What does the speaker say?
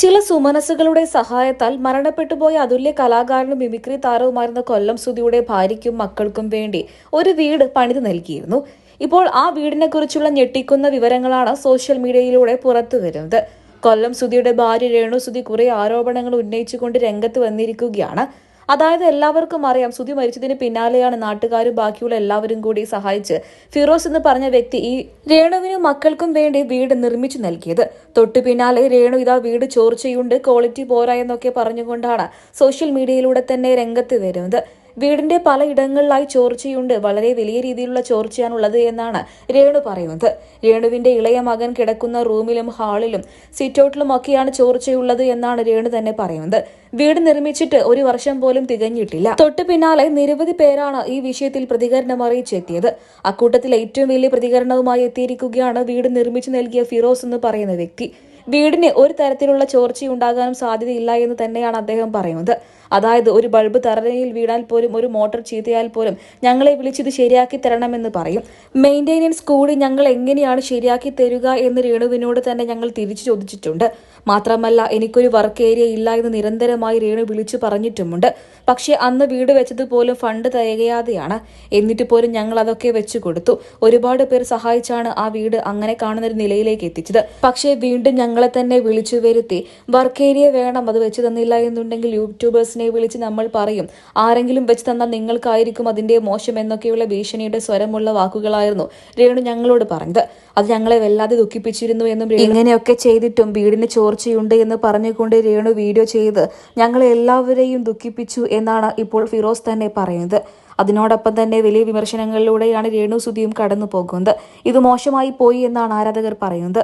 ചില സുമനസ്സുകളുടെ സഹായത്താൽ മരണപ്പെട്ടുപോയ അതുല്യ കലാകാരനും മിമിക്രി താരവുമായിരുന്ന കൊല്ലം സുധിയുടെ ഭാര്യയ്ക്കും മക്കൾക്കും വേണ്ടി ഒരു വീട് പണിത് നൽകിയിരുന്നു. ഇപ്പോൾ ആ വീടിനെ കുറിച്ചുള്ള ഞെട്ടിക്കുന്ന വിവരങ്ങളാണ് സോഷ്യൽ മീഡിയയിലൂടെ പുറത്തു വരുന്നത്. കൊല്ലം സുധിയുടെ ഭാര്യ രേണു സുധി കുറെ ആരോപണങ്ങൾ ഉന്നയിച്ചുകൊണ്ട് രംഗത്ത് വന്നിരിക്കുകയാണ്. അതായത് എല്ലാവർക്കും അറിയാം സുധി മരിച്ചതിന് പിന്നാലെയാണ് നാട്ടുകാരും ബാക്കിയുള്ള എല്ലാവരും കൂടി സഹായിച്ച് ഫിറോസ് എന്ന് പറഞ്ഞ വ്യക്തി ഈ രേണുവിനും മക്കൾക്കും വേണ്ടി വീട് നിർമ്മിച്ചു നൽകിയത്. തൊട്ടു പിന്നാലെ രേണു ഇതാ വീട് ചോർച്ചയുണ്ട് ക്വാളിറ്റി പോരാ എന്നൊക്കെ പറഞ്ഞുകൊണ്ടാണ് സോഷ്യൽ മീഡിയയിലൂടെ തന്നെ രംഗത്ത് വരുന്നത്. വീടിന്റെ പലയിടങ്ങളിലായി ചോർച്ചയുണ്ട്. വളരെ വലിയ രീതിയിലുള്ള ചോർച്ചയാണുള്ളത് എന്നാണ് രേണു പറയുന്നത്. രേണുവിന്റെ ഇളയ മകൻ കിടക്കുന്ന റൂമിലും ഹാളിലും സിറ്റൗട്ടിലും ഒക്കെയാണ് ചോർച്ചയുള്ളത് എന്നാണ് രേണു തന്നെ പറയുന്നത്. വീട് നിർമ്മിച്ചിട്ട് ഒരു വർഷം പോലും തികഞ്ഞിട്ടില്ല. തൊട്ടു പിന്നാലെ നിരവധി പേരാണ് ഈ വിഷയത്തിൽ പ്രതികരണം അറിയിച്ചെത്തിയത്. അക്കൂട്ടത്തിൽ ഏറ്റവും വലിയ പ്രതികരണവുമായി എത്തിയിരിക്കുകയാണ് വീട് നിർമ്മിച്ചു നൽകിയ ഫിറോസ് എന്ന് പറയുന്ന വ്യക്തി. വീടിന് ഒരു തരത്തിലുള്ള ചോർച്ചയുണ്ടാകാനും സാധ്യതയില്ല എന്ന് തന്നെയാണ് അദ്ദേഹം പറയുന്നത്. അതായത് ഒരു ബൾബ് തറയിൽ വീണാൽ പോലും ഒരു മോട്ടോർ ചീത്തയാൽ പോലും ഞങ്ങളെ വിളിച്ചിത് ശരിയാക്കി തരണമെന്ന് പറയും. മെയിന്റെനൻസ് കൂടി ഞങ്ങൾ എങ്ങനെയാണ് ശരിയാക്കി തരിക എന്ന് രേണുവിനോട് തന്നെ ഞങ്ങൾ തിരിച്ചു ചോദിച്ചിട്ടുണ്ട്. മാത്രമല്ല എനിക്കൊരു വർക്ക് ഏരിയ ഇല്ല എന്ന് നിരന്തരമായി രേണു വിളിച്ചു പറഞ്ഞിട്ടുമുണ്ട്. പക്ഷേ അന്ന് വീട് വെച്ചതുപോലും ഫണ്ട് തികയാതെയാണ്. എന്നിട്ട് പോലും ഞങ്ങൾ അതൊക്കെ വെച്ചു കൊടുത്തു. ഒരുപാട് പേർ സഹായിച്ചാണ് ആ വീട് അങ്ങനെ കാണുന്ന ഒരു നിലയിലേക്ക് എത്തിച്ചത്. പക്ഷേ വീണ്ടും ഞങ്ങളെ തന്നെ വിളിച്ചു വരുത്തി. വർക്ക് ഏരിയ വേണം അത് വെച്ച് തന്നില്ല എന്നുണ്ടെങ്കിൽ യൂട്യൂബേഴ്സിനെ വിളിച്ച് നമ്മൾ പറയും. ആരെങ്കിലും വെച്ച് തന്നാൽ നിങ്ങൾക്കായിരിക്കും അതിന്റെ മോശം എന്നൊക്കെയുള്ള ഭീഷണിയുടെ സ്വരമുള്ള വാക്കുകളായിരുന്നു രേണു ഞങ്ങളോട് പറഞ്ഞത്. അത് ഞങ്ങളെ വല്ലാതെ ദുഃഖിപ്പിച്ചിരുന്നു എന്നും ഇങ്ങനെയൊക്കെ ചെയ്തിട്ടും വീടിന് ചോർച്ചയുണ്ട് എന്ന് പറഞ്ഞുകൊണ്ട് രേണു വീഡിയോ ചെയ്ത് ഞങ്ങളെ എല്ലാവരെയും ദുഃഖിപ്പിച്ചു എന്നാണ് ഇപ്പോൾ ഫിറോസ് തന്നെ പറയുന്നത്. അതിനോടൊപ്പം തന്നെ വലിയ വിമർശനങ്ങളിലൂടെയാണ് രേണു സുധിയും കടന്നു പോകുന്നത് ഇത് മോശമായി പോയി എന്നാണ് ആരാധകർ പറയുന്നത്.